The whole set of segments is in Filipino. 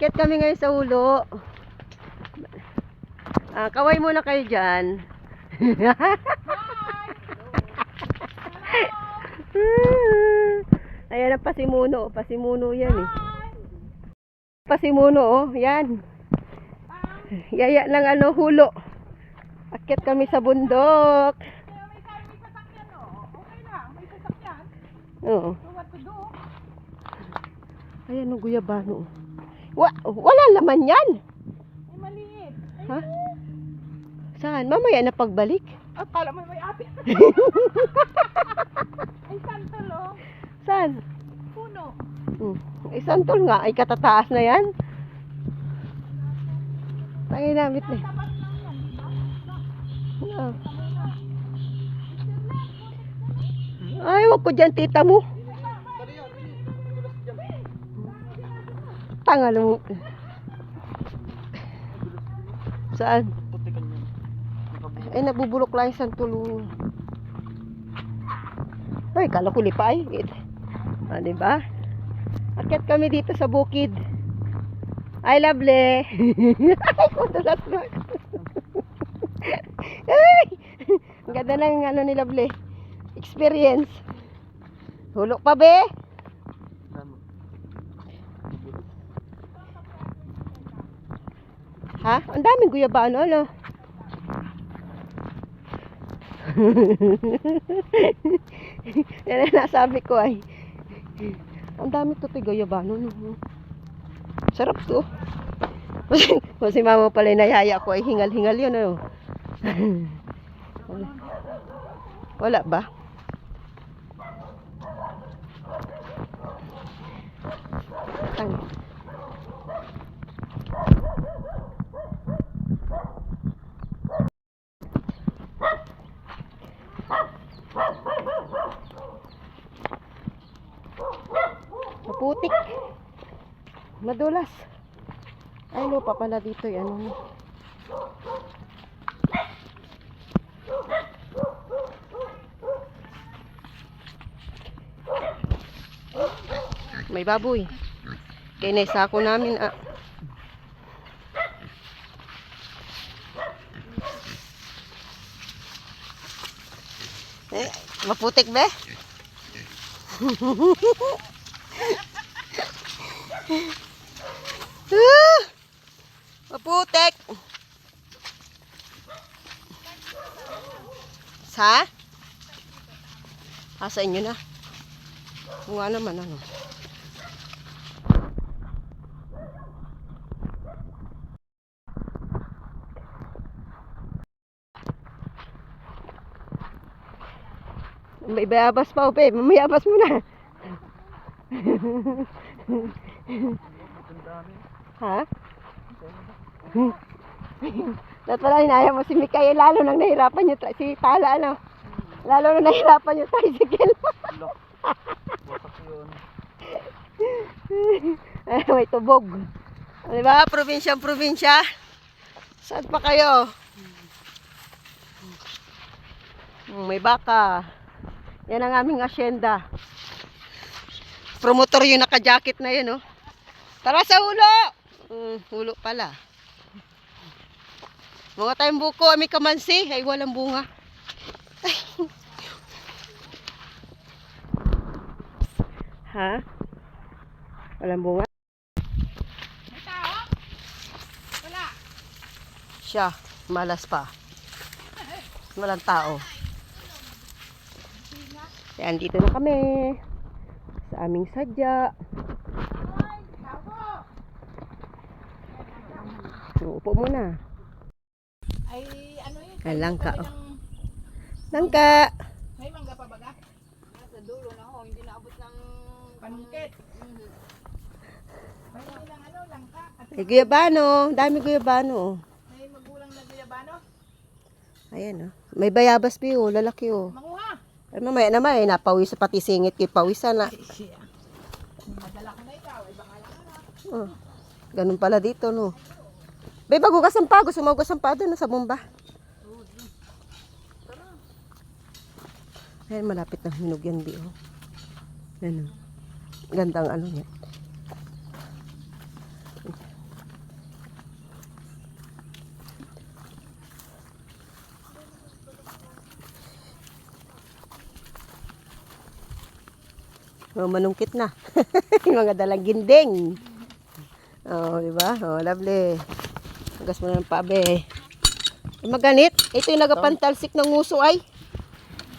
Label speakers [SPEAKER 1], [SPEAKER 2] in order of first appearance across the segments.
[SPEAKER 1] Akit kami ngayon sa ulo. Ah, kaway muna kayo dyan. Ayan ang pasimuno. Pasimuno yan eh. Pasimuno oh. Yan. Yaya ng ano, hulo. Akit kami sa bundok. Oo. Ayan ang guyabano. Wa wala laman yan.
[SPEAKER 2] Ay, maliit.
[SPEAKER 1] Ha? Saan? Mamaya na pagbalik.
[SPEAKER 2] Akala mo may api. Ay, santol oh.
[SPEAKER 1] Saan?
[SPEAKER 2] Puno.
[SPEAKER 1] Hmm. Ay, santol nga. Ay, katataas na yan. Ay, namit na.
[SPEAKER 2] Ba?
[SPEAKER 1] Ah. Ay, wag ko dyan, tita mo. Tanga mo. Saan? Ay, nabubulok lang yung santulong. Ay, kala ko lipay. Ah, diba? Akyat kami dito sa bukid. Ay, lovely. Ay, kutulas na. Ay! Ganda ng ano ni Lovely. Experience. Hulok pa, be? Ha? Ang daming guyabano, ano? Yan ang nasabi ko ay. Ang dami to ti guyabano, no? Sarap to. Kung si mama pala nayaya ko ay hingal-hingal yun, ano? Wala. Wala ba? Tang. Maputik. Madulas. Ay, lupa pala dito yan. Ano. May baboy. Kaya naisako namin. Ah. Eh, maputik ah, maputik. Sa? Asa inyo na? Kung nga naman ano. May bayabas pa, Upe. Mamayabas mo na. Ha? Dapat pala hinaya mo si Mikay, lalo nang nahirapan tri- si Tala, ano? Lalo nang nahirapan yung tricycle. Ay, may tubog. Di ba? Probinsyang probinsya. Saan pa kayo? Hmm, May baka. Yan ang aming asyenda. Promotor yung naka-jacket na yun, oh. Tara sa ulo! Hmm, ulo pala. Mga tayong buko, may kamansi. Ay, walang bunga. Ha? Walang bunga?
[SPEAKER 2] May tao? Wala.
[SPEAKER 1] Siya, malas pa. Walang tao. Yan, dito na kami. Sa aming sadya.
[SPEAKER 2] Ay.
[SPEAKER 1] Upo muna.
[SPEAKER 2] Ay, ano yun?
[SPEAKER 1] Ay, langka, oh.
[SPEAKER 2] ng-
[SPEAKER 1] Langka!
[SPEAKER 2] May mangga pa baga? Nasa dulo na ho, hindi naabot ng panungkit. May ilang ano, langka. At
[SPEAKER 1] May guyabano. Dami guyabano.
[SPEAKER 2] may magulang na guyabano.
[SPEAKER 1] Ayan, oh. May bayabas pa yun. Lalaki, oh.
[SPEAKER 2] Manguha.
[SPEAKER 1] Ay, mamaya naman, eh. Napawis sa pati singit kay pawisan na. Oh. Ganun pala dito, no? Be, bagugas ang pago. Sumagugas ang pado na sa bomba. Ayan, malapit na hinog yan, di, oh. Ganun. Oh. Gandang ano niya. Oh, manungkit na. Yung mga dalang ginding. Oh, di ba? Oh, lovely. Hugas mo na ng pabe. Eh, maganit. Ito yung nagapantalsik ng nguso ay.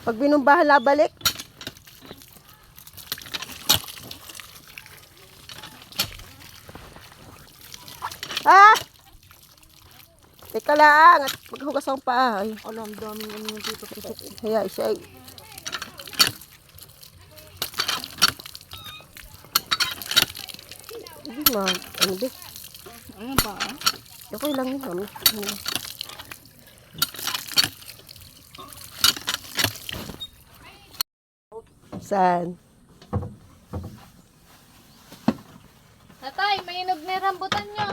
[SPEAKER 1] Pag binumbahan na balik. Ah! Teka lang. At maghugas ang paa. Ay,
[SPEAKER 2] Alam, daming ano yung dito.
[SPEAKER 1] kaya siya ay Hindi ano ba?
[SPEAKER 2] Ayun pa. ah.
[SPEAKER 1] Okay lang yun. Ano? Saan?
[SPEAKER 3] Tatay, may inog na rambutan nyo.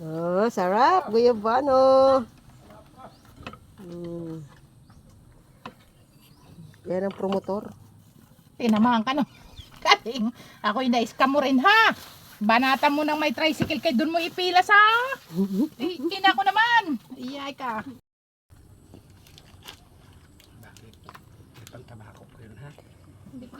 [SPEAKER 1] Oh, sarap. Guyabano. Hmm. Yan ang promotor.
[SPEAKER 2] Tinamahan ka no. Kating, ako yung na-scam mo rin ha. Banata mo nang may tricycle kay doon mo ipila sa... Eh, ina ko naman. Iyay ka.
[SPEAKER 4] Bakit? Pang tabako ko yun ha?
[SPEAKER 3] Hindi ko